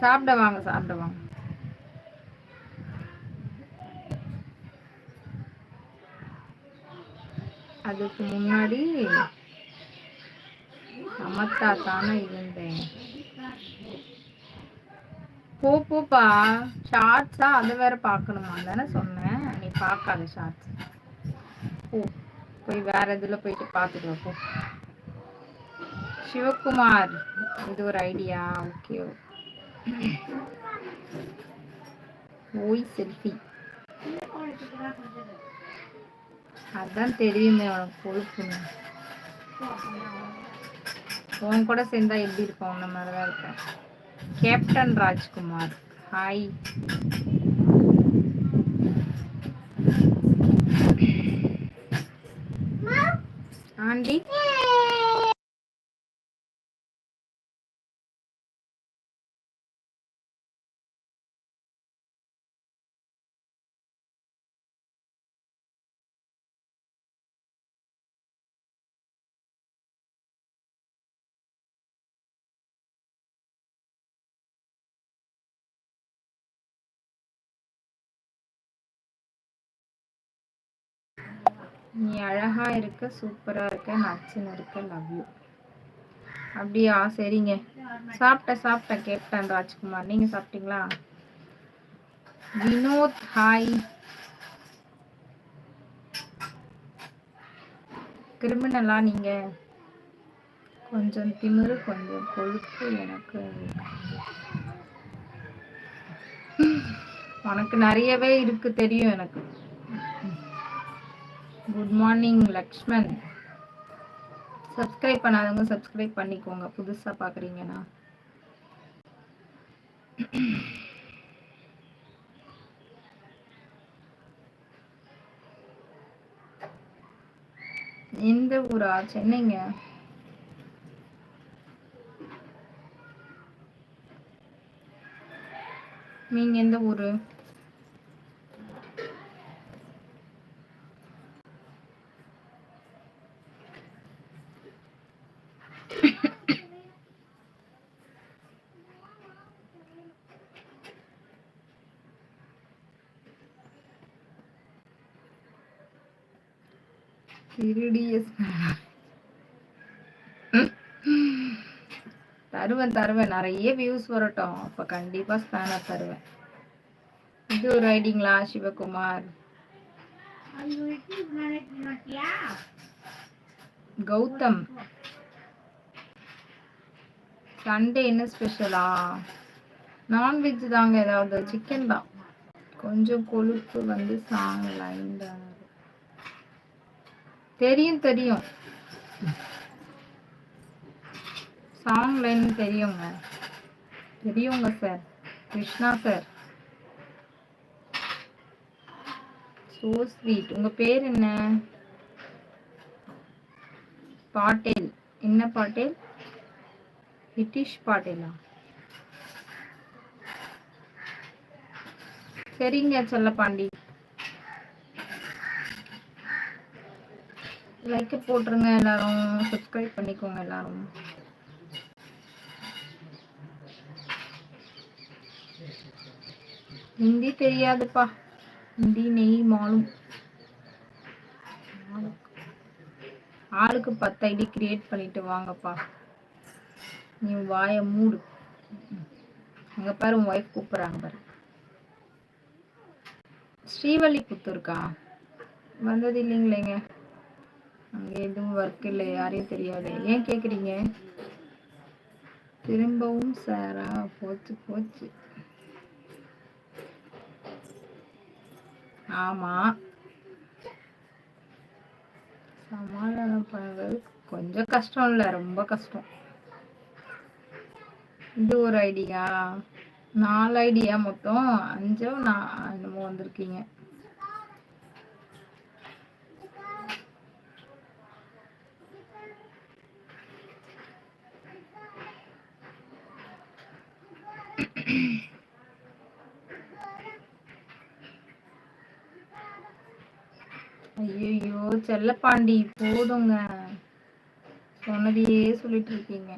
சாப்பிட வாங்க சாப்பிட வாங்க. அதுக்கு முன்னாடி சமத்தா தானே இருந்தேன். போ போப்பா. ஷார்ட்ஸா அதை வேற பார்க்கணுமா? தானே சொன்னேன். நீ பார்க்காத ஷார்ட்ஸ் போ. போய் வேற இதுல போயிட்டு பார்த்துட்டு போ. சிவகுமார் இது ஒரு ஐடியா ஓகே ஓகே ஓய் செல்ஃபி அதான் தெரியுமே உனக்கு கொழுப்புன்னு உன் கூட சேர்ந்தா எப்படி இருக்கும்? உன்ன மாதிரி தான் இருப்பேன். கேப்டன் ராஜ்குமார். Hi aunty. நீ அழகா இருக்க சூப்பரா இருக்க நச்சுன்னு இருக்க லவ் யூ அப்படியா? சரிங்க. சாப்பிட்டேன் சாப்பிட்டேன் கேப்டன் ராஜ்குமார். நீங்க சாப்பிட்டீங்களா? வினோத் ஹாய் கிரிமினலா நீங்க? கொஞ்சம் திமிரு கொஞ்சம் கொழுப்பு எனக்கு. உனக்கு நிறையவே இருக்கு தெரியும் எனக்கு. குட் மார்னிங் லக்ஷ்மன் சப்ஸ்கிரைப் பண்ணாதவங்க சப்ஸ்கிரைப் பண்ணிக்கோங்க. புதுசா பார்க்குறீங்கன்னா எந்த ஊரா? சென்னைங்க. நீங்க எந்த ஊரு? தருவேன் தருவேன். நிறைய வியூஸ் வரட்டும். அப்ப கண்டிப்பா ஸ்பேனர் தருவேன். இது ஒரு ஐடிங்களா சிவகுமார். கௌதம். சண்டே என்ன ஸ்பெஷலா நான்வெஜ் தாங்க ஏதாவது சிக்கன் தான். கொஞ்சம் கொழுப்பு வந்து சாங் லைன் தெரியும் தெரியும். சாங் லைன் தெரியுங்க. தெரியுங்க sir Krishna sir so sweet உங்க பேர் என்ன? பாட்டேல். என்ன பாட்டேல்? ஹிட்டிஷ் பாட்டேலா சரிங்க செல்லப்பாண்டி லைக் போட்டுருங்க எல்லாரும். சப்ஸ்கிரைப் பண்ணிக்கோங்க எல்லாரும். ஹிந்தி தெரியாதுப்பா. ஹிந்தி நெய் மாலும். ஆளுக்கு பத்து ஐடி கிரியேட் பண்ணிட்டு வாங்கப்பா. நீ வாய மூடு. அங்க பாரு உன் ஒய்ஃப் கூப்பிடுறாங்க பாரு. ஸ்ரீவல்லிபுத்தூருக்கா வந்தது இல்லைங்களேங்க. அங்க எதுவும் ஒர்க் இல்லை யாரையும் தெரியாது. ஏன் கேக்குறீங்க? திரும்பவும் சாரா போச்சு போச்சு. ஆமா. சமாதானம் பண்ணுறது கொஞ்சம் கஷ்டம் இல்லை ரொம்ப கஷ்டம். இது ஒரு ஐடியா. நாலு ஐடியா மொத்தம் அஞ்சோ நான் என்னமோ வந்திருக்கீங்க. ஐயோ செல்லப்பாண்டி போதுங்க. சொன்னதையே சொல்லிட்டு இருக்கீங்க.